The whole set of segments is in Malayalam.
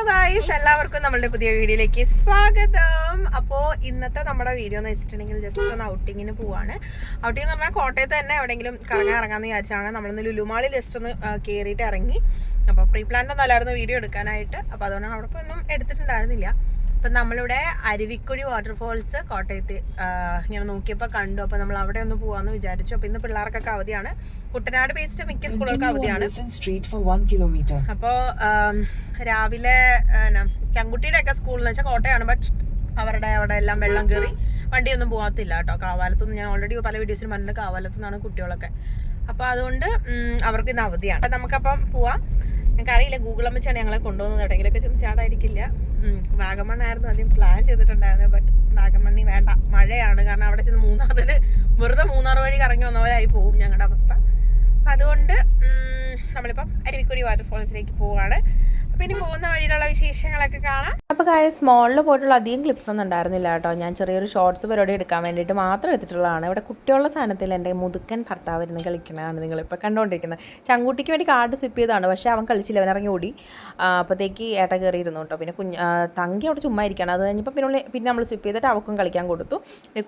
ഹലോ ഗായ്സ് എല്ലാവർക്കും നമ്മളുടെ പുതിയ വീഡിയോയിലേക്ക് സ്വാഗതം. അപ്പോൾ ഇന്നത്തെ നമ്മുടെ വീഡിയോ എന്ന് വെച്ചിട്ടുണ്ടെങ്കിൽ ജസ്റ്റ് ഒന്ന് ഔട്ടിങ്ങിന് പോവാണ്. ഔട്ടിംഗ് എന്ന് പറഞ്ഞാൽ കോട്ടയത്ത് തന്നെ എവിടെയെങ്കിലും കറങ്ങാൻ ഇറങ്ങാമെന്ന് വിചാരിച്ചാണ്. നമ്മളിന്ന് ലുലുമാളി ജസ്റ്റ് ഒന്ന് കയറിയിട്ട് ഇറങ്ങി. അപ്പോൾ പ്രീ പ്ലാൻഡ് ഒന്നും അല്ലായിരുന്നു വീഡിയോ എടുക്കാനായിട്ട്. അപ്പോൾ അതുകൊണ്ടാണ് അവിടെ ഒന്നും എടുത്തിട്ടുണ്ടായിരുന്നില്ല. അപ്പം നമ്മളിവിടെ അരുവിക്കുഴി വാട്ടർഫോൾസ് കോട്ടയത്ത് ഇങ്ങനെ നോക്കിയപ്പോൾ കണ്ടു. അപ്പോൾ നമ്മൾ അവിടെ ഒന്ന് പോവാന്ന് വിചാരിച്ചു. അപ്പോൾ ഇന്ന് പിള്ളേർക്കൊക്കെ അവധിയാണ്. കുട്ടനാട് ബേസ്ഡ് മിക്ക സ്കൂളൊക്കെ അവധിയാണ്. അപ്പോൾ രാവിലെ ചങ്കുട്ടിയുടെ ഒക്കെ സ്കൂളിൽ എന്ന് വെച്ചാൽ കോട്ടയാണ് ബട്ട് അവരുടെ അവിടെ എല്ലാം വെള്ളം കയറി വണ്ടിയൊന്നും പോകത്തില്ല കേട്ടോ. കാവാലത്തുനിന്ന് ഞാൻ ഓൾറെഡി പല വീഡിയോസിലും പറഞ്ഞിട്ട് കാവാലത്തുനിന്നാണ് കുട്ടികളൊക്കെ. അപ്പോൾ അതുകൊണ്ട് അവർക്ക് ഇന്ന് അവധിയാണ്. നമുക്കപ്പം പോവാം. ഞങ്ങൾക്ക് അറിയില്ല ഗൂഗിൾ അമ്മച്ചാണ് ഞങ്ങളെ കൊണ്ടുപോകുന്നത് എവിടെയെങ്കിലുമൊക്കെ ചെന്ന് ചാടായിരിക്കില്ല വാഗമണ്ണായിരുന്നു ആദ്യം പ്ലാൻ ചെയ്തിട്ടുണ്ടായിരുന്നത് ബട്ട് വാഗമണ്ണി വേണ്ട മഴയാണ്. കാരണം അവിടെ ചെന്ന് മൂന്നാറിൽ വെറുതെ മൂന്നാർ വഴി കറങ്ങി വന്നവരായി പോകും ഞങ്ങളുടെ അവസ്ഥ. അതുകൊണ്ട് നമ്മളിപ്പം അരുവിക്കുഴി വാട്ടർഫോൾസിലേക്ക് പോവാണ്. ഇനി പോകുന്ന വഴിയിലുള്ള വിശേഷങ്ങളൊക്കെ കാണാം. അപ്പോൾ കാര്യം സ്മോളിൽ പോയിട്ടുള്ള അധികം ക്ലിപ്സ് ഒന്നും ഉണ്ടായിരുന്നില്ല കേട്ടോ. ഞാൻ ചെറിയൊരു ഷോർട്സ് പരിപാടി എടുക്കാൻ വേണ്ടിയിട്ട് മാത്രം എടുത്തിട്ടുള്ളതാണ്. ഇവിടെ കുട്ടികളുടെ സാധനത്തിൽ എന്റെ മുതുക്കൻ ഭർത്താവ് ഇരുന്ന് കളിക്കണതാണ് നിങ്ങളിപ്പോൾ കണ്ടുകൊണ്ടിരിക്കുന്നത് ചങ്കുട്ടിക്ക് വേണ്ടി കാർഡ് സ്വിപ്പ് ചെയ്തതാണ് പക്ഷേ അവൻ കളിച്ചില്ല അവൻ ഇറങ്ങി ഓടി. അപ്പോഴത്തേക്ക് ഏട്ട കയറിയിരുന്നു കേട്ടോ. പിന്നെ കുഞ്ഞ് തങ്കി അവിടെ ചുമ്മാ ഇരിക്കണം അത് കഴിഞ്ഞപ്പോൾ പിന്നെ പിന്നെ നമ്മൾ സ്വിപ്പ് ചെയ്തിട്ട് അവൾക്കും കളിക്കാൻ കൊടുത്തു.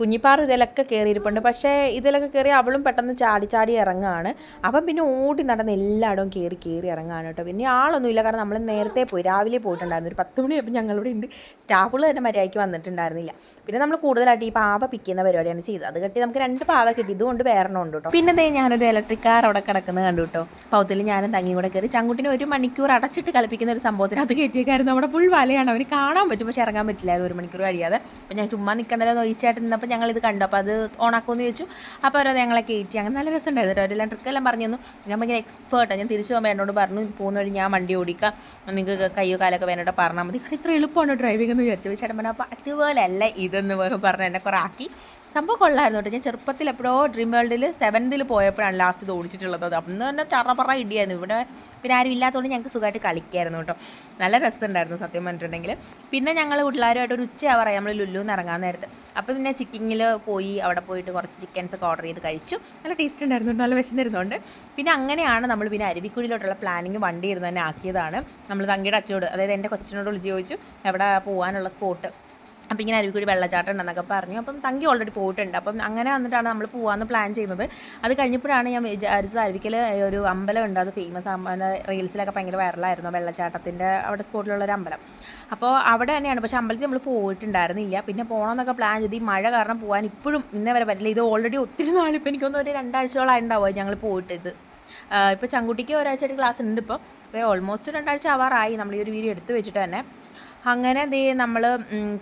കുഞ്ഞിപ്പാറ് ഇതിലൊക്കെ കയറിയിരിപ്പുണ്ട് പക്ഷേ ഇതിലൊക്കെ കയറി അവളും പെട്ടെന്ന് ചാടി ചാടി ഇറങ്ങുകയാണ്. അപ്പം പിന്നെ ഓടി നടന്ന് എല്ലായിടവും കയറി കയറി ഇറങ്ങുകയാണ് കേട്ടോ. പിന്നെ ആളൊന്നുമില്ല. കാരണം നമ്മൾ നേരത്തെ പോയി. രാവിലെ പോയിട്ടുണ്ടായിരുന്നു. ഒരു പത്ത് മണിയായപ്പോൾ ഞങ്ങളിവിടെ ഉണ്ട്. സ്റ്റാഫുകൾ തന്നെ മര്യാദയ്ക്ക് വന്നിട്ടുണ്ടായിരുന്നില്ല. പിന്നെ നമ്മൾ കൂടുതലായിട്ട് ഈ പാവ പിക്കുന്ന പരിപാടിയാണ് ചെയ്തത്. അത് കെട്ടി നമുക്ക് രണ്ട് പാവ കിട്ടി. ഇതുകൊണ്ട് വേറെ ഉണ്ട് കേട്ടോ പിന്നെ ദേ ഞാനൊരു ഇലക്ട്രിക് കാർ അവിടെ കിടക്കുന്നത് കണ്ടു കേട്ടോ പൗത്തിൽ ഞാനും തങ്ങിയും കൂടെ കയറി ചങ്കുട്ടിനെ ഒരു മണിക്കൂർ അടച്ചിട്ട് കളിപ്പിക്കുന്ന ഒരു സംഭവത്തിന് അത് കയറ്റിയേക്കായിരുന്നു. നമ്മുടെ ഫുൾ വലയാണ്. അവന് കാണാൻ പറ്റും. പക്ഷെ ഇറങ്ങാൻ പറ്റില്ലായിരുന്നു ഒരു മണിക്കൂർ കഴിയാതെ. അപ്പോൾ ഞാൻ ചുമ്മാ നിൽക്കണ്ടല്ലോ നോയിച്ചായിട്ട് നിന്നപ്പോൾ ഞങ്ങൾ ഇത് കണ്ടു. അപ്പോൾ അത് ഓണാക്കുമെന്ന് ചോദിച്ചു. അപ്പോൾ അവരത് ഞങ്ങളെ കയറ്റി. അങ്ങനെ നല്ല രസമുണ്ടായിരുന്നു അവരെല്ലാം ട്രിക്കെല്ലാം പറഞ്ഞു തന്നു. ഞാൻ ഭയങ്കര എക്സ്പേർട്ടാണ് ഞാൻ തിരിച്ചു പോകുമ്പോൾ എന്നോട് പറഞ്ഞു പോകുന്ന വഴി ഞാൻ വണ്ടി ഓടിക്കാം. നിങ്ങൾക്ക് കയ്യോ കാലൊക്കെ വേണ്ടിയിട്ട് പറഞ്ഞാൽ മതി. ഇത്ര എളുപ്പമാണ് ഡ്രൈവിംഗ് എന്ന് വിചാരിച്ചു. ചേട്ടൻ പറഞ്ഞു അപ്പോൾ അതുപോലെയല്ല ഇതെന്ന് പറഞ്ഞ് എന്നെ കുറേ ആക്കി. സംഭവം കൊള്ളായിരുന്നു കേട്ടോ. ഞാൻ ചെറുപ്പത്തിൽ എപ്പോഴോ ഡ്രീം വേൾഡിൽ സെവൻതിൽ പോയപ്പോഴാണ് ലാസ്റ്റ് ഇത് ഓടിച്ചിട്ടുള്ളത്. അന്ന് തന്നെ ചറപറ ഇടിയായിരുന്നു. ഇവിടെ പിന്നെ ആരും ഇല്ലാത്തതുകൊണ്ട് ഞങ്ങൾക്ക് സുഖമായിട്ട് കളിക്കായിരുന്നു കേട്ടോ. നല്ല രസമുണ്ടായിരുന്നു സത്യം പറഞ്ഞിട്ടുണ്ടെങ്കിൽ പിന്നെ ഞങ്ങൾ പിള്ളേരുമായിട്ട് ഒരു ഉച്ചയാവാറായി. നമ്മൾ ലുല്ലുന്ന് ഇറങ്ങാൻ നേരത്ത്. അപ്പോൾ പിന്നെ ചിക്കിങ്ങിൽ പോയി അവിടെ പോയിട്ട് കുറച്ച് ചിക്കൻസ് ഒക്കെ ഓർഡർ ചെയ്ത് കഴിച്ചു. നല്ല ടേസ്റ്റ് ഉണ്ടായിരുന്നു. നല്ല വിശന്നിരുന്നുണ്ട്. പിന്നെ അങ്ങനെയാണ് നമ്മൾ പിന്നെ അരുവിക്കുഴിയിലോട്ടുള്ള പ്ലാനിങ് വണ്ടി ഇരുന്ന് തന്നെ ആക്കിയതാണ്. നമ്മൾ തങ്കിയുടെ അച്ചോട് അതായത് എന്റെ കൊച്ചിനോട് വിളിച്ച് ചോദിച്ചു എവിടെ പോകാനുള്ള സ്പോട്ട് അപ്പം ഇങ്ങനെ അരുവിക്കൊരു വെള്ളച്ചാട്ടം ഉണ്ടെന്നൊക്കെ പറഞ്ഞു. അപ്പം തങ്കി ഓൾറെഡി പോയിട്ടുണ്ട്. അപ്പം അങ്ങനെ വന്നിട്ടാണ് നമ്മൾ പോകാമെന്ന് പ്ലാൻ ചെയ്യുന്നത്. അത് കഴിഞ്ഞപ്പോഴാണ് ഞാൻ വിചാരിച്ചത് അരുവിക്കൽ ഒരു അമ്പലം ഉണ്ട്. അത് ഫേമസ് റീൽസിലൊക്കെ ഭയങ്കര വൈറലായിരുന്നു വെള്ളച്ചാട്ടത്തിന്റെ അവിടെ സ്പോട്ടിലുള്ള ഒരു അമ്പലം. അപ്പോൾ അവിടെ തന്നെയാണ്. പക്ഷേ അമ്പലത്തിൽ നമ്മൾ പോയിട്ടുണ്ടായിരുന്നില്ല. പിന്നെ പോകണമെന്നൊക്കെ പ്ലാൻ ചെയ്ത് ഈ മഴ കാരണം പോകാൻ ഇപ്പോഴും ഇന്നേ വരെ പറ്റില്ല. ഇത് ഓൾറെഡി ഒത്തിരി നാളിപ്പോൾ എനിക്കൊന്നും ഒരു രണ്ടാഴ്ചയോളം ഉണ്ടാവുക ഞങ്ങൾ പോയിട്ട് ഇത്. ഇപ്പോൾ ചങ്കുട്ടിക്ക് ഒരാഴ്ചയായിട്ട് ക്ലാസ് ഉണ്ട് ഇപ്പോൾ ഓൾമോസ്റ്റ് രണ്ടാഴ്ച ആവാറായി. നമ്മൾ ഈ ഒരു വീഡിയോ എടുത്ത് വെച്ചിട്ട് തന്നെ. അങ്ങനെ ദേ നമ്മൾ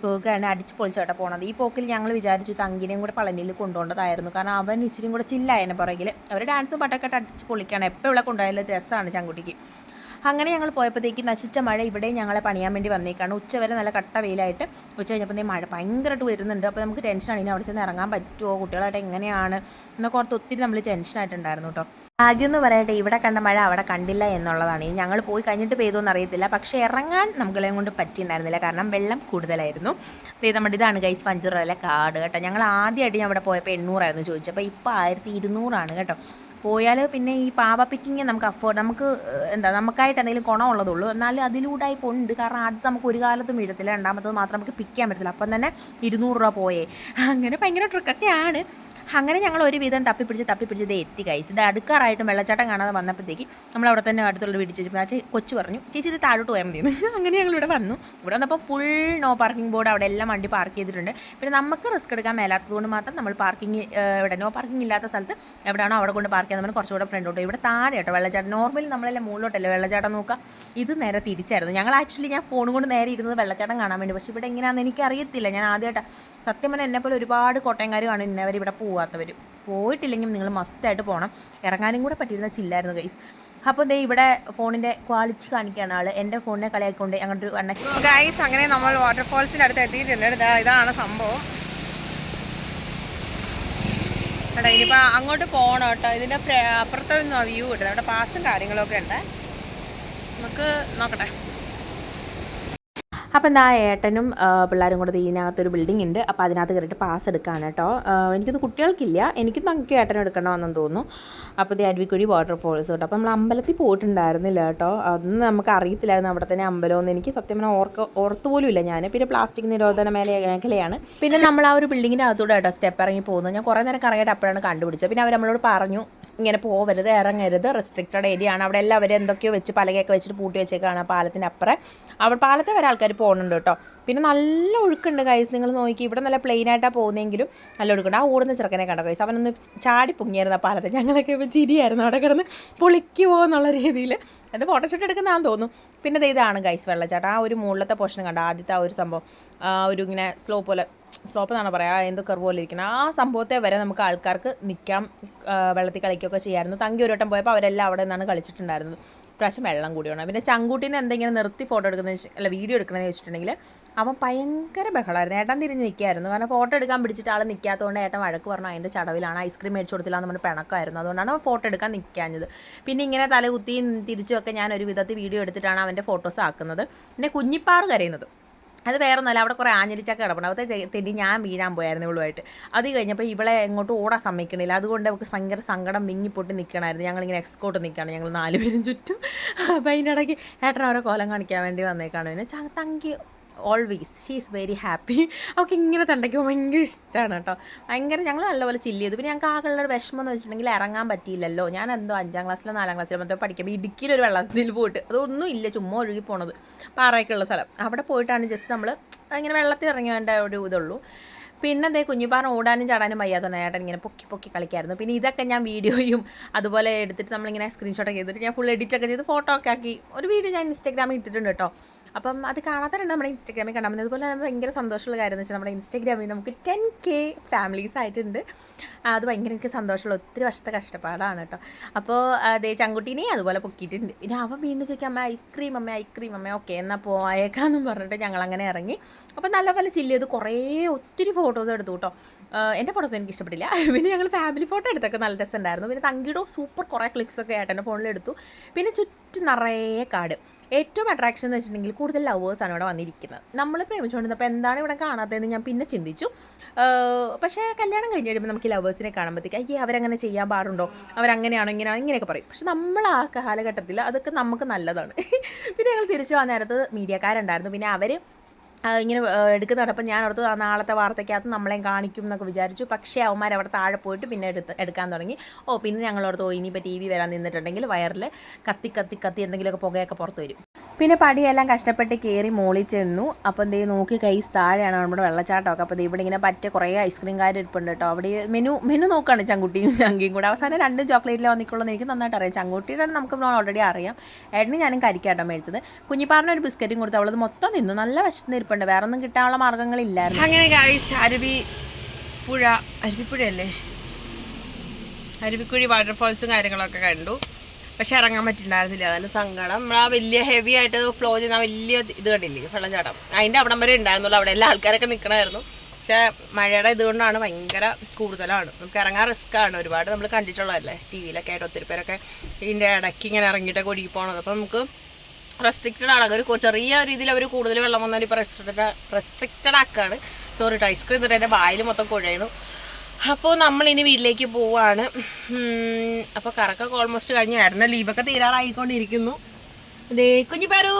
പോകുകയാണ് അടിച്ച് പൊളിച്ചോട്ടെ പോണത്. ഈ പോക്കിൽ ഞങ്ങൾ വിചാരിച്ചു തങ്കിനെയും കൂടെ പളനിയിൽ കൊണ്ടുപോകേണ്ടതായിരുന്നു. കാരണം അവൻ ഇച്ചിരിയും കൂടെ ചില്ലായതിനെ പുറകിൽ അവർ ഡാൻസും പട്ടൊക്കെ അടിച്ച് പൊളിക്കുകയാണ് എപ്പോൾ ഇവിടെ കൊണ്ടുപോയാലും രസമാണ് ചങ്കുട്ടിക്ക്. അങ്ങനെ ഞങ്ങൾ പോയപ്പോഴത്തേക്ക് നശിച്ച മഴ ഇവിടെ ഞങ്ങളെ പണിയാൻ വേണ്ടി വന്നേക്കാണ്. ഉച്ചവരെ നല്ല കട്ട വെയിലായിട്ട് ഉച്ച കഴിഞ്ഞപ്പോൾ മഴ ഭയങ്കരമായിട്ട് വരുന്നുണ്ട്. അപ്പോൾ നമുക്ക് ടെൻഷനാണ് ഇനി അവിടെ ചെന്ന് ഇറങ്ങാൻ പറ്റുമോ? കുട്ടികളായിട്ട് എങ്ങനെയാണ്? എന്നൊക്കെ ഓർത്ത് ഒത്തിരി നമ്മൾ ടെൻഷനായിട്ടുണ്ടായിരുന്നു കേട്ടോ. ഭാഗ്യം എന്ന് പറയട്ടെ ഇവിടെ കണ്ട മഴ അവിടെ കണ്ടില്ല എന്നുള്ളതാണ്. ഇനി ഞങ്ങൾ പോയി കഴിഞ്ഞിട്ട് പെയ്തോന്ന് അറിയത്തില്ല. പക്ഷേ ഇറങ്ങാൻ നമുക്കെല്ലാം കൊണ്ട് പറ്റിയിട്ടുണ്ടായിരുന്നില്ല. കാരണം വെള്ളം കൂടുതലായിരുന്നു. ദേ നമ്മുടെ ഇതാണ് ഗൈസ് പഞ്ചുറയിലെ കാട് കേട്ടോ. ഞങ്ങൾ ആദ്യമായിട്ട് ഞാൻ അവിടെ പോയപ്പോൾ എണ്ണൂറായിരുന്നു ചോദിച്ചപ്പോൾ ഇപ്പോൾ ആയിരത്തി ഇരുന്നൂറാണ് കേട്ടോ. പോയാൽ പിന്നെ ഈ പാവ പിക്കിങ് നമുക്ക് അഫോർഡ് നമുക്ക് എന്താ നമുക്കായിട്ട് എന്തെങ്കിലും ഗുണമുള്ളതുള്ളൂ. എന്നാലും അതിലൂടെ ഇപ്പോൾ ഉണ്ട്. കാരണം ആദ്യത്തെ നമുക്ക് ഒരു കാലത്തും വീഴത്തില്ല. രണ്ടാമത്തത് മാത്രം നമുക്ക് പിക്ക് ചെയ്യാൻ പറ്റത്തില്ല. അപ്പം തന്നെ ഇരുന്നൂറ് രൂപ പോയേ. അങ്ങനെ ഭയങ്കര ട്രിക്കൊക്കെയാണ് അങ്ങനെ ഞങ്ങൾ ഒരുവിധം തപ്പിപ്പിടിച്ച് തപ്പിപ്പിടിച്ച് ഇത് എത്തി കൈസ് ഇത് അടുക്കാറായിട്ടും വെള്ളച്ചാട്ടം കാണാതെ വന്നപ്പോഴത്തേക്ക് നമ്മൾ അവിടെ തന്നെ അടുത്തുള്ള വീട് ചോദിച്ചപ്പോൾ ആ കൊച്ചു പറഞ്ഞു ചേച്ചി ഇത് താഴോട്ട് പോയാൽ മതിയെന്ന്. അങ്ങനെ ഞങ്ങൾ ഇവിടെ വന്നു. ഇവിടെ വന്നപ്പോൾ ഫുൾ നോ പാർക്കിംഗ് ബോർഡ് അവിടെ എല്ലാം വണ്ടി പാർക്ക് ചെയ്തിട്ടുണ്ട്. പിന്നെ നമുക്ക് റിസ്ക് എടുക്കാൻ മേലാത്തതുകൊണ്ട് മാത്രം നമ്മൾ പാർക്കിംഗ് ഇവിടെ നോ പാർക്കിംഗ് ഇല്ലാത്ത സ്ഥലത്ത് എവിടെയാണോ അവിടെ കൊണ്ട് പാർക്ക് ചെയ്യാൻ നമ്മൾ കുറച്ചുകൂടെ ഫ്രണ്ടോട്ട് ഇവിടെ താഴെ കേട്ടോ വെള്ളച്ചാട്ടം. നോർമലി നമ്മളെല്ലാം മുകളിലോട്ടല്ലേ വെള്ളച്ചാട്ടം നോക്കുക? ഇത് നേരെ തിരിച്ചായിരുന്നു. ഞങ്ങൾ ആക്ച്വലി ഞാൻ ഫോൺ കൊണ്ട് നേരെ ഇരുന്നത് വെള്ളച്ചാട്ടം കാണാൻ വേണ്ടി. പക്ഷേ ഇവിടെ എങ്ങനെയാണെന്ന് എനിക്കറിയത്തില്ല. ഞാൻ ആദ്യമായിട്ട്. സത്യം പറഞ്ഞാൽ എന്നെപ്പോലെ ഒരുപാട് കോട്ടയംകാർ കാണും ഇന്നവർ ഇവിടെ പോവാത്തവർ പോയിട്ടില്ലെങ്കിൽ നിങ്ങൾ മസ്റ്റായിട്ട് പോകണം ഇറങ്ങാനും കൂടെ പറ്റിയിരുന്ന ചില്ലായിരുന്നു ഗൈസ് അപ്പോൾ ദേ ഇവിടെ ഫോണിന്റെ ക്വാളിറ്റി കാണിക്കുകയാണ് ആൾ എന്റെ ഫോണിനെ കളിയാക്കൊണ്ട് അങ്ങോട്ട് വണ്ണ ഗൈസ് അങ്ങനെ നമ്മൾ വാട്ടർഫോൾസിന്റെ അടുത്ത് എത്തിയിട്ടുണ്ട്. ഇതാ ഇതാണ് സംഭവം. കേട്ടോ ഇനിയിപ്പോൾ അങ്ങോട്ട് പോകണം കേട്ടോ. ഇതിന്റെ അപ്പുറത്ത് വ്യൂ കിട്ടുന്നത് അവിടെ പാസും കാര്യങ്ങളൊക്കെ ഉണ്ട്. നമുക്ക് നോക്കട്ടെ. അപ്പം എന്താ ഏട്ടനും പിള്ളേരും കൂടെ ഇതിനകത്തൊരു ബിൽഡിംഗ് ഉണ്ട്. അപ്പോൾ അതിനകത്ത് കയറിയിട്ട് പാസ് എടുക്കാണ് കേട്ടോ. എനിക്കൊന്ന് കുട്ടികൾക്കില്ല. എനിക്ക് നമുക്ക് ഏട്ടനും എടുക്കണമെന്ന് തോന്നുന്നു. അപ്പോൾ ഇത് അരുവിക്കുഴി വാട്ടർഫോൾസ് കേട്ടോ അപ്പോൾ നമ്മൾ അമ്പലത്തിൽ പോയിട്ടുണ്ടായിരുന്നില്ല കേട്ടോ. അതൊന്നും നമുക്ക് അറിയത്തില്ലായിരുന്നു. അവിടെ തന്നെ അമ്പലമൊന്നും എനിക്ക് സത്യം പറഞ്ഞാൽ ഓർക്ക ഓർത്ത് പോലും ഇല്ല ഞാൻ. പിന്നെ പ്ലാസ്റ്റിക് നിരോധന മേല മേഖലയാണ്. പിന്നെ നമ്മൾ ആ ഒരു ബിൽഡിങ്ങിന്റെ അകത്തൂടെ കേട്ടോ സ്റ്റെപ്പ് ഇറങ്ങി പോകുന്നത്. ഞാൻ കുറേ നേരം കറങ്ങിയിട്ട് അപ്പോഴാണ് കണ്ടുപിടിച്ചത്. പിന്നെ അവർ നമ്മളോട് പറഞ്ഞു ഇങ്ങനെ പോവരുത് ഇറങ്ങരുത് റെസ്ട്രിക്റ്റഡ് ഏരിയ ആണ്. അവിടെ എല്ലാവരും എന്തൊക്കെയോ വെച്ച് പലകയൊക്കെ വെച്ചിട്ട് പൂട്ടി വെച്ചേക്കാണ് പാലത്തിന്റെ അപ്പുറം അവിടെ പാലത്തെ വരെ ആൾക്കാർ പോകുന്നുണ്ട് കേട്ടോ. പിന്നെ നല്ല ഒഴുക്കുണ്ട് കൈസ് നിങ്ങൾ നോക്കി ഇവിടെ നല്ല പ്ലെയിൻ ആയിട്ടാണ് പോകുന്നതെങ്കിലും നല്ല ഒഴുക്കുണ്ട്. ആ ഓടുന്ന ചെറുക്കനെ കണ്ടോ കൈസ് അവനൊന്ന് ചാടി പൊങ്ങിയായിരുന്നു ആ പാലത്തെ. ഞങ്ങളൊക്കെ ഇപ്പോൾ ചിരിയായിരുന്നു. അവിടെ കിടന്ന് പൊളിക്കുമോ എന്നുള്ള രീതിയിൽ അത് ഫോട്ടോഷൂട്ട് എടുക്കുന്നതാണെന്ന് തോന്നുന്നു. പിന്നെ ഇതാണ് ഗൈസ് വെള്ളച്ചാട്ടം. ആ ഒരു മുകളിലത്തെ പോർഷൻ കണ്ടോ? ആദ്യത്തെ ആ ഒരു സംഭവം. ഒരു ഇങ്ങനെ സ്ലോ പോലെ സ്ലോപ്പ് എന്നാണ് പറയുക എന്തോ കർവ് പോലെ ഇരിക്കുന്നത് ആ സംഭവത്തെ വരെ നമുക്ക് ആൾക്കാർക്ക് നിൽക്കാം വെള്ളത്തിൽ കളിക്കുകയൊക്കെ ചെയ്യായിരുന്നു. തങ്കി ഒരു വട്ടം പോയപ്പോൾ അവരെല്ലാം അവിടെ നിന്നാണ് കളിച്ചിട്ടുണ്ടായിരുന്നത്. പ്രാവശ്യം വെള്ളം കൂടിയാണ്. പിന്നെ ചങ്കൂട്ടിനെ എന്തെങ്കിലും നിർത്തി ഫോട്ടോ എടുക്കുന്നത് അല്ല വീഡിയോ എടുക്കണമെന്ന് വെച്ചിട്ടുണ്ടെങ്കിൽ അവൻ ഭയങ്കര ബഹളമായിരുന്നു ഏട്ടൻ തിരിഞ്ഞ് നിൽക്കായിരുന്നു കാരണം ഫോട്ടോ എടുക്കാൻ പിടിച്ചിട്ട് ആൾ നിൽക്കാത്തതുകൊണ്ട് ഏട്ടൻ വഴക്ക് പറഞ്ഞു അതിന്റെ ചടവിലാണ്. ഐസ്ക്രീം മേടിച്ച് കൊടുത്തില്ല എന്ന് പറഞ്ഞ് പിണക്കമായിരുന്നു. അതുകൊണ്ടാണ് ഫോട്ടോ എടുക്കാൻ നിൽക്കാഞ്ഞത് പിന്നെ ഇങ്ങനെ തലകുത്തിയും തിരിച്ചുമൊക്കെ ഞാൻ ഒരു വിധത്തിൽ വീഡിയോ എടുത്തിട്ടാണ് അവന്റെ ഫോട്ടോസ് ആക്കുന്നത്. പിന്നെ കുഞ്ഞിപ്പാറ് കരയുന്നത്. അത് വേറെ അവിടെ കുറേ ആഞ്ഞരിച്ചൊക്കെ കിടപ്പുണ്ട്. അവിടെ തെറ്റി ഞാൻ വീഴാൻ പോയായിരുന്നു ഇവളുമായിട്ട്. അത് കഴിഞ്ഞപ്പോൾ ഇവളെ എങ്ങോട്ടും ഓടാൻ സമ്മതിക്കണില്ല. അതുകൊണ്ട് അവൾക്ക് ഭയങ്കര സങ്കടം വിങ്ങിപ്പൊട്ടി നിൽക്കണമായിരുന്നു ഞങ്ങളിങ്ങനെ എക്സ്കോട്ട് നിൽക്കുകയാണ് ഞങ്ങൾ നാലുപേരും ചുറ്റും. അപ്പോൾ അതിന്റെ ഇടയ്ക്ക് ഏട്ടൻ കോലം കാണിക്കാൻ വേണ്ടി വന്നേക്കാണ്. പിന്നെ Thanki always she is very happy അവൾക്ക് ഇങ്ങനെ തണ്ടയ്ക്ക് ഭയങ്കര ഇഷ്ടമാണ് കേട്ടോ. ഭയങ്കര ഞങ്ങൾ നല്ലപോലെ ചില്ല് ചെയ്തു. പിന്നെ ഞങ്ങൾക്ക് ആകെയുള്ള ഒരു വിഷമം എന്ന് വെച്ചിട്ടുണ്ടെങ്കിൽ ഇറങ്ങാൻ പറ്റിയില്ലല്ലോ. ഞാൻ എന്തോ അഞ്ചാം ക്ലാസ്സിലോ നാലാം ക്ലാസ്സിലോ മൊത്തം പഠിക്കുമ്പോൾ ഇടുക്കിയിലൊരു വെള്ളത്തിൽ പോയിട്ട്. അതൊന്നും ഇല്ല ചുമ്മാ ഒഴുകി പോണത്. പാറയ്ക്കുള്ള സ്ഥലം. അവിടെ പോയിട്ടാണ് ജസ്റ്റ് നമ്മൾ ഇങ്ങനെ വെള്ളത്തിൽ ഇറങ്ങേണ്ട ഒരു ഇതുള്ളൂ. പിന്നെ അതേ കുഞ്ഞിപ്പാറ ഓടാനും ചാടാനും വയ്യാത്തതാണ് ഏട്ടൻ ഇങ്ങനെ പൊക്കി പൊക്കി കളിക്കായിരുന്നു. പിന്നെ ഇതൊക്കെ ഞാൻ വീഡിയോയും അതുപോലെ എടുത്തിട്ട് നമ്മളിങ്ങനെ സ്ക്രീൻഷോട്ടൊക്കെ ചെയ്തിട്ട് ഞാൻ ഫുൾ എഡിറ്റൊക്കെ ചെയ്ത് ഫോട്ടോ ഒക്കെ ആക്കി. ഒരു വീഡിയോ ഞാൻ ഇൻസ്റ്റാഗ്രാമിൽ ഇട്ടിട്ടുണ്ട് കേട്ടോ. അപ്പം അത് കാണാത്തവരുണ്ട് നമ്മുടെ ഇൻസ്റ്റാഗ്രാമിൽ കാണാൻ മതി അതുപോലെ തന്നെ ഭയങ്കര സന്തോഷമുള്ള കാര്യം എന്ന് വെച്ചാൽ നമ്മുടെ ഇൻസ്റ്റാഗ്രാമിൽ നമുക്ക് ടെൻ കെ ഫാമിലീസ് ആയിട്ടുണ്ട്. അത് ഭയങ്കര എനിക്ക് സന്തോഷമുള്ള ഒത്തിരി വർഷത്തെ കഷ്ടപ്പാടാണ് കേട്ടോ. അപ്പോൾ അതേ ചങ്കുട്ടീനെ അതുപോലെ പൊക്കിയിട്ടുണ്ട്. പിന്നെ അവൻ വീണ്ടും ചോദിക്കാം അമ്മ ഐക്രീം അമ്മ ഐക്രീം അമ്മ ഓക്കെ എന്നാൽ പോയേക്കാന്നും പറഞ്ഞിട്ട് ഞങ്ങൾ അങ്ങനെ ഇറങ്ങി. അപ്പോൾ നല്ല പോലെ ചില്ല് ചെയ്ത് കുറേ ഒത്തിരി ഫോട്ടോസ് എടുത്തു കേട്ടോ. എന്റെ ഫോട്ടോസ് എനിക്ക് ഇഷ്ടപ്പെട്ടില്ല. പിന്നെ ഞങ്ങൾ ഫാമിലി ഫോട്ടോ എടുത്തൊക്കെ നല്ല രസമുണ്ടായിരുന്നു. പിന്നെ തങ്കിയുടെ സൂപ്പർ കുറേ ക്ലിക്സൊക്കെ ഫോണിൽ എടുത്തു. പിന്നെ ചുറ്റും നിറയെ കാട്. ഏറ്റവും അട്രാക്ഷൻ എന്ന് വെച്ചിട്ടുണ്ടെങ്കിൽ കൂടുതൽ ലവേഴ്സാണ് ഇവിടെ വന്നിരിക്കുന്നത്. നമ്മൾ പ്രേമിച്ചുകൊണ്ടിരുന്നപ്പോൾ എന്താണ് ഇവിടെ കാണാത്തതെന്ന് ഞാൻ പിന്നെ ചിന്തിച്ചു. പക്ഷേ കല്യാണം കഴിഞ്ഞ് കഴിയുമ്പോൾ നമുക്ക് ലവേഴ്സിനെ കാണുമ്പോഴത്തേക്ക് അയ്യേ അവരങ്ങനെ ചെയ്യാൻ പാടുണ്ടോ? അവരങ്ങനെയാണോ ഇങ്ങനെയാണോ? ഇങ്ങനെയൊക്കെ പറയും. പക്ഷെ നമ്മൾ ആ കാലഘട്ടത്തിൽ അതൊക്കെ നമുക്ക് നല്ലതാണ്. പിന്നെ ഞങ്ങൾ തിരിച്ചു വന്ന നേരത്ത് മീഡിയക്കാരുണ്ടായിരുന്നു പിന്നെ അവർ ഇങ്ങനെ എടുക്കുന്നതാണ് അപ്പം ഞാൻ ഓർത്ത് നാളത്തെ വാർത്തയ്ക്കകത്ത് നമ്മളെയും കാണിക്കും എന്നൊക്കെ വിചാരിച്ചു. പക്ഷേ അവന്മാർ അവിടെ താഴെ പോയിട്ട് പിന്നെ എടുത്ത് എടുക്കാൻ തുടങ്ങി. ഓ പിന്നെ ഞങ്ങൾ ഓർത്ത് ഓ ഇനിയിപ്പോൾ ടി വി വരാൻ നിന്നിട്ടുണ്ടെങ്കിൽ വയറിൽ കത്തി കത്തി കത്തി എന്തെങ്കിലുമൊക്കെ പുകയൊക്കെ പുറത്ത് വരും. പിന്നെ പടിയെല്ലാം കഷ്ടപ്പെട്ട് കയറി മോളിൽ ചെന്നു. അപ്പോൾ ദേ നോക്കി കൈസ് താഴെയാണ് നമ്മുടെ വെള്ളച്ചാട്ടമൊക്കെ. അപ്പോൾ ഇവിടെ ഇങ്ങനെ പറ്റ കുറേ ഐസ്ക്രീം കാര്യം ഇരിപ്പുണ്ട് കേട്ടോ. അവിടെ മെനു മെനു നോക്കുകയാണ് ചങ്കുട്ടിയും ചങ്കിയും കൂടെ. അവസാനം രണ്ടും ചോക്ലേറ്റിൽ വന്നിക്കുള്ളൂ എനിക്ക് നന്നായിട്ട് അറിയാം. ചങ്കുട്ടിയുടെ നമുക്ക് ഓൾറെഡി അറിയാം. ഏട്ടന് ഞാനും കരിക്കാട്ടോ മേടിച്ചത്. കുഞ്ഞിപ്പാറിന് ഒരു ബിസ്ക്കറ്റും കൊടുത്തു അവളത് മൊത്തം നിന്നു നല്ല വിശന്ന് ഇരിപ്പുണ്ട് വേറെ ഒന്നും കിട്ടാനുള്ള മാർഗങ്ങളില്ലായിരുന്നു. അങ്ങനെ ഗായ്സ് അരുവി പുഴ അരുവിപ്പുഴയല്ലേ അരുവിക്കുഴി വാട്ടർഫോൾസും കാര്യങ്ങളൊക്കെ കണ്ടു. പക്ഷെ ഇറങ്ങാൻ പറ്റിണ്ടായിരുന്നില്ല. അതിന് സങ്കടം. നമ്മൾ ആ വലിയ ഹെവി ആയിട്ട് ഫ്ലോ ചെയ്യുന്ന വലിയ ഇത് കണ്ടില്ലേ വെള്ളച്ചാട്ടം. അതിന്റെ അവിടം വരെ ഉണ്ടായിരുന്നുള്ളൂ. അവിടെ എല്ലാ ആൾക്കാരൊക്കെ നിൽക്കണമായിരുന്നു പക്ഷേ മഴയുടെ ഇതുകൊണ്ടാണ് ഭയങ്കര കൂടുതലാണ്. നമുക്ക് ഇറങ്ങാൻ റിസ്ക് ആണ്. ഒരുപാട് നമ്മൾ കണ്ടിട്ടുള്ളതല്ലേ? ടി വിയിലൊക്കെ ആയിട്ട് ഒത്തിരി പേരൊക്കെ ഇതിന്റെ ഇടയ്ക്ക് ഇങ്ങനെ ഇറങ്ങിയിട്ടൊക്കെ ഒഴുകി പോകണത് അപ്പം നമുക്ക് റെസ്ട്രിക്റ്റഡ് ആണ്. ഒരു ചെറിയ രീതിയിൽ അവർ കൂടുതൽ വെള്ളം വന്നാൽ ഇപ്പോൾ റെസ്ട്രിക്റ്റഡ് റെസ്ട്രിക്റ്റഡ് ആക്കാണ്. സോറി ഐസ്ക്രീം എന്നിട്ട് എന്റെ വായിൽ മൊത്തം കുഴയണു. അപ്പോൾ നമ്മൾ ഇനി വീട്ടിലേക്ക് പോവാണ്. അപ്പോൾ കറക്കൊക്കെ ഓൾമോസ്റ്റ് കഴിഞ്ഞു. ഏട്ടന്റെ ലീവൊക്കെ തീരാറായിക്കൊണ്ടിരിക്കുന്നു. അതേ കുഞ്ഞു പറൂ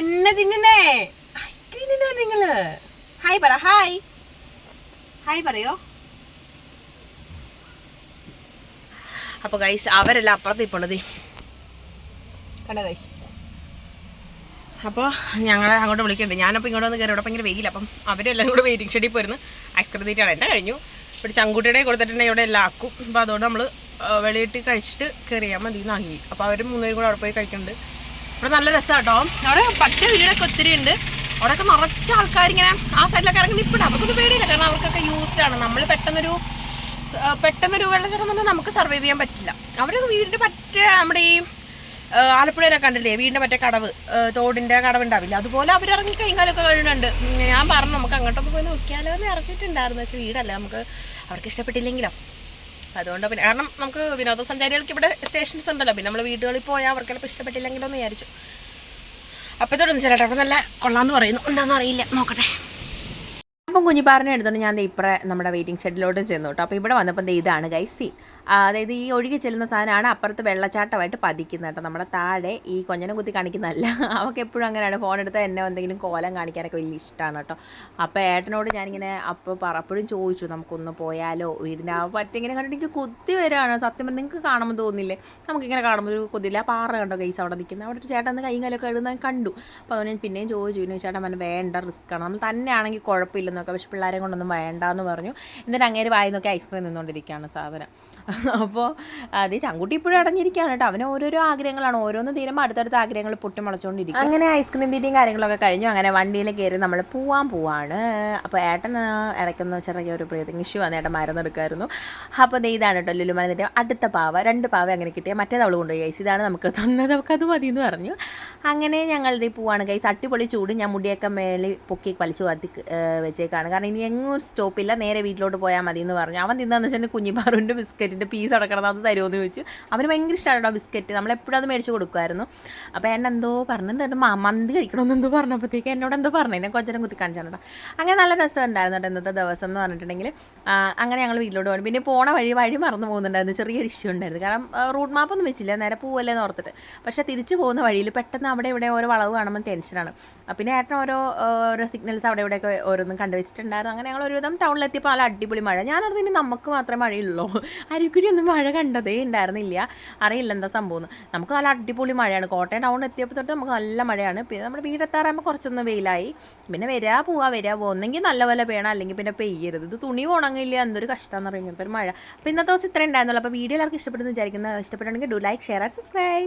എന്നെ തിന്നേ ഐസ്ക്രീം നിങ്ങൾ ഹായ് പറ ഹായ് ഹായ് പറയോ? അപ്പോൾ ഗൈസ് അവരെല്ലാം അപ്പുറത്ത് ഇപ്പോണ്ടത് കണ്ടോ ഗൈസ് അപ്പോൾ ഞങ്ങളെ അങ്ങോട്ട് വിളിക്കുന്നുണ്ട് ഞാനപ്പോൾ ഇങ്ങോട്ട് വന്ന് കയറി ഇവിടെ ഭയങ്കര വെയില്ല അപ്പം അവരെല്ലാം കൂടെ വെയിറ്റിംഗ് ഷെഡിൽ പോയിരുന്നു. ഐസ്ക്രീം തീറ്റാണ് എന്റെ കഴിഞ്ഞു. ഇവിടെ ചങ്കുട്ടിയുടെ കൊടുത്തിട്ടുണ്ടെങ്കിൽ ഇവിടെ എല്ലാം ആക്കും. അപ്പോൾ അതുകൊണ്ട് നമ്മൾ വെളിയിട്ട് കഴിച്ചിട്ട് കയറിയാൽ മതി നാങ്ങി അപ്പോൾ അവർ മൂന്നുപേരും കൂടെ അവിടെ പോയി കഴിക്കുന്നുണ്ട്. ഇവിടെ നല്ല രസമാണ് കേട്ടോ അവിടെ പച്ച വീടൊക്കെ ഒത്തിരി ഉണ്ട്. അവിടെയൊക്കെ നിറച്ച ആൾക്കാരിങ്ങനെ ആ സൈഡിലൊക്കെ ഇറങ്ങി നിൽപ്പിടാം അവർക്കൊന്നും പേടിയില്ല. കാരണം അവർക്കൊക്കെ യൂസ്ഡ് ആണ്. നമ്മൾ പെട്ടെന്നൊരു പെട്ടെന്നൊരു വെള്ളച്ചാട്ടം വന്നാൽ നമുക്ക് സർവൈവ് ചെയ്യാൻ പറ്റില്ല. അവരൊക്കെ വീടിന്റെ പറ്റ നമ്മുടെ ഈ ആലപ്പുഴയിലൊക്കെ കണ്ടില്ലേ? വീടിന്റെ മറ്റേ കടവ്. തോടിന്റെ കടവ് ഉണ്ടാവില്ല അതുപോലെ അവർ ഇറങ്ങി കൈകാലൊക്കെ കഴിയുന്നുണ്ട് ഞാൻ പറഞ്ഞു നമുക്ക് അങ്ങോട്ടൊക്കെ പോയി നോക്കിയാലോ എന്ന് ഇറങ്ങിയിട്ടുണ്ടായിരുന്നു. പക്ഷേ വീടല്ല. നമുക്ക് അവർക്ക് ഇഷ്ടപ്പെട്ടില്ലെങ്കിലോ. അതുകൊണ്ട് പിന്നെ കാരണം നമുക്ക് വിനോദസഞ്ചാരികൾക്ക് ഇവിടെ സ്റ്റേഷൻസ് ഉണ്ടല്ലോ. പിന്നെ നമ്മൾ വീടുകളിൽ പോയാൽ അവർക്ക് ചിലപ്പോൾ ഇഷ്ടപ്പെട്ടില്ലെങ്കിലോ എന്ന് വിചാരിച്ചു. അപ്പോൾ ഇതോടൊന്നും ചേട്ടാ അപ്പോൾ നല്ല കൊള്ളാമെന്ന് പറയുന്നു. എന്താണെന്ന് അറിയില്ല. നോക്കട്ടെ. അപ്പം കുഞ്ഞിപ്പാറിനെ എടുത്തോണ്ട് ഞാൻ ഇപ്പറേ നമ്മുടെ വെയിറ്റിംഗ് ഷെഡിലോട്ട് ചെന്നു കേട്ടോ. അപ്പോൾ ഇവിടെ വന്നപ്പോൾ ഇതാണ് ഗൈസ് അതായത് ഈ ഒഴുകി ചെല്ലുന്ന സാധനമാണ് അപ്പുറത്ത് വെള്ളച്ചാട്ടമായിട്ട് പതിക്കുന്നത് കേട്ടോ. നമ്മുടെ താഴെ ഈ കൊഞ്ഞനെ കുത്തി കാണിക്കുന്നതല്ല. അവൾക്ക് എപ്പോഴും അങ്ങനെയാണ്. ഫോൺ എടുത്താൽ എന്നെ എന്തെങ്കിലും കോലം കാണിക്കാനൊക്കെ വലിയ ഇഷ്ടമാണ് കേട്ടോ. അപ്പോൾ ഏട്ടനോട് ഞാനിങ്ങനെ അപ്പോൾ പറപ്പോഴും ചോദിച്ചു നമുക്കൊന്ന് പോയാലോ? വീടിന്റെ ആ പറ്റിങ്ങനെ കണ്ടിട്ട് എനിക്ക് കൊത്തി വരികയാണ് സത്യം പറഞ്ഞാൽ നിങ്ങൾക്ക് കാണുമ്പോൾ തോന്നില്ലേ നമുക്കിങ്ങനെ കാണുമ്പോൾ ഒരു കൊതില്ല പാറ കണ്ടോ കേസ് അവിടെ നിൽക്കുന്നത് അവിടെ ഒരു ചേട്ടൻ കൈ കാലൊക്കെ എഴുതുന്നത് കണ്ടു. അപ്പോൾ അതുകൊണ്ട് പിന്നെയും ചോദിച്ചു. പിന്നെ ചേട്ടൻ പറഞ്ഞു വേണ്ട റിസ്ക് ആണ്. നമ്മൾ തന്നെയാണെങ്കിൽ കുഴപ്പമില്ലെന്നൊക്കെ. പക്ഷെ പിള്ളേരെ കൊണ്ടൊന്നും വേണ്ടാന്ന് പറഞ്ഞു. എന്നിട്ട് അങ്ങേര് വായി നോക്കി ഐസ്ക്രീം നിന്നുകൊണ്ടിരിക്കുകയാണ് സാധനം. അപ്പോൾ അത് ചങ്കുട്ടി ഇപ്പോഴും അടഞ്ഞിരിക്കുകയാണ് കേട്ടോ. അവന് ഓരോരോ ആഗ്രഹങ്ങളാണ്. ഓരോന്ന് തീരുമ്പോൾ അടുത്തടുത്ത ആഗ്രഹങ്ങൾ പൊട്ടി മുളച്ചുകൊണ്ടിരിക്കും അങ്ങനെ ഐസ്ക്രീം തീറ്റയും കാര്യങ്ങളൊക്കെ കഴിഞ്ഞു. അങ്ങനെ വണ്ടിയിൽ കയറി നമ്മൾ പോവാൻ പോവാണ്. അപ്പോൾ ഏട്ടൻ ഇടയ്ക്കുന്ന ചെറിയ ഒരു ബ്രീതിങ് ഇഷ്യൂ ആണ്. ഏട്ടൻ മരുന്നെടുക്കായിരുന്നു അപ്പോൾ ഇതാണ് കേട്ടോ ലുലുമലത്തിന്റെ അടുത്ത പാവ. രണ്ട് പാവ അങ്ങനെ കിട്ടിയ. മറ്റേത് അവൾ കൊണ്ടുപോയി ഗൈസ് ഇതാണ് നമുക്ക് തന്നത്. നമുക്ക് അത് മതി എന്ന് പറഞ്ഞു. അങ്ങനെ ഞങ്ങൾ ദേ പോവാണ് ഗൈസ് അട്ടിപൊളി ചൂട്. ഞാൻ മുടിയൊക്കെ മേളിൽ പൊക്കി വലിച്ചു കത്തി വെച്ചേക്കാണ്. കാരണം ഇനി എങ്ങും സ്റ്റോപ്പില്ല നേരെ വീട്ടിലോട്ട് പോയാൽ മതി എന്ന് പറഞ്ഞു. അവൻ തിന്നാന്ന് വെച്ചാൽ കുഞ്ഞിപ്പാറുന്റെ ബിസ്ക്കറ്റിന്റെ പീസ് അടക്കണം അത് തരുമോ ചോദിച്ചു. അവന് ഭയങ്കര ഇഷ്ടമാണ് ബിസ്ക്കറ്റ്. നമ്മളെപ്പോഴും അത് മേടിച്ച് കൊടുക്കുമായിരുന്നു. അപ്പോൾ എന്നെ എന്തോ പറഞ്ഞു എന്താ മ- മന്തി കഴിക്കണമെന്ന് എന്തോ പറഞ്ഞപ്പോഴത്തേക്ക് എന്നോട് എന്തോ പറഞ്ഞു. എന്നെ കൊച്ചരം കുത്തി കാണിച്ചാണ് അങ്ങനെ നല്ല രസമുണ്ടായിരുന്നു കേട്ടോ ഇന്നത്തെ ദിവസം എന്ന് പറഞ്ഞിട്ടുണ്ടെങ്കിൽ. അങ്ങനെ ഞങ്ങൾ വീട്ടിലോട്ട് പോകും പിന്നെ പോണ വഴി വഴി മറന്നു പോകുന്നുണ്ടായിരുന്നു. ചെറിയൊരു ഇഷ്യൂ ഉണ്ടായിരുന്നു. കാരണം റൂട്ട് മാപ്പൊന്നും വെച്ചില്ല. നേരെ പോവല്ലേ എന്ന് ഓർത്തിട്ട്. പക്ഷേ തിരിച്ചു പോകുന്ന വഴിയിൽ പെട്ടെന്ന് അവിടെ ഇവിടെ ഓരോ വളവ് കാണുമ്പോൾ ടെൻഷനാണ് പിന്നെ ഏട്ടൻ ഓരോ ഓരോ സിഗ്നൽസ് അവിടെ ഇവിടെയൊക്കെ ഓരോന്നും കണ്ടുവച്ചിട്ടുണ്ടായിരുന്നു. അങ്ങനെ ഞങ്ങൾ ഒരുവിധം ടൗണിലെത്തിയപ്പോൾ നല്ല അടിപൊളി മഴ. ഞാനറിഞ്ഞു നമുക്ക് മാത്രമേ മഴയുള്ളൂ. അരുക്കുടി ഒന്നും മഴ കണ്ടതേ ഉണ്ടായിരുന്നില്ല അറിയില്ല എന്താ സംഭവം നമുക്ക് നല്ല അടിപൊളി മഴയാണ്. കോട്ടയം ടൗൺ എത്തിയപ്പോൾ തൊട്ട് നമുക്ക് നല്ല മഴയാണ്. പിന്നെ നമ്മുടെ വീടെത്താറാകുമ്പോൾ കുറച്ചൊന്ന് വെയിലായി. പിന്നെ വരാ പോവാ വരാ പോകുന്നെങ്കിൽ നല്ല പോലെ വേണം അല്ലെങ്കിൽ പിന്നെ പെയ്യരുത്. ഇത് തുണി ഉണങ്ങില്ല എന്തൊരു കഷ്ടമെന്ന് പറയുന്നത്. ഒരു മഴ. അപ്പോൾ ഇന്നത്തെ ദിവസം ഇത്രയും ഉണ്ടായിരുന്നുള്ളൂ അപ്പോൾ വീഡിയോ എല്ലാവർക്കും ഇഷ്ടപ്പെടുന്നു വിചാരിക്കുന്നത് ഇഷ്ടപ്പെട്ടുണ്ടെങ്കിൽ do like share and subscribe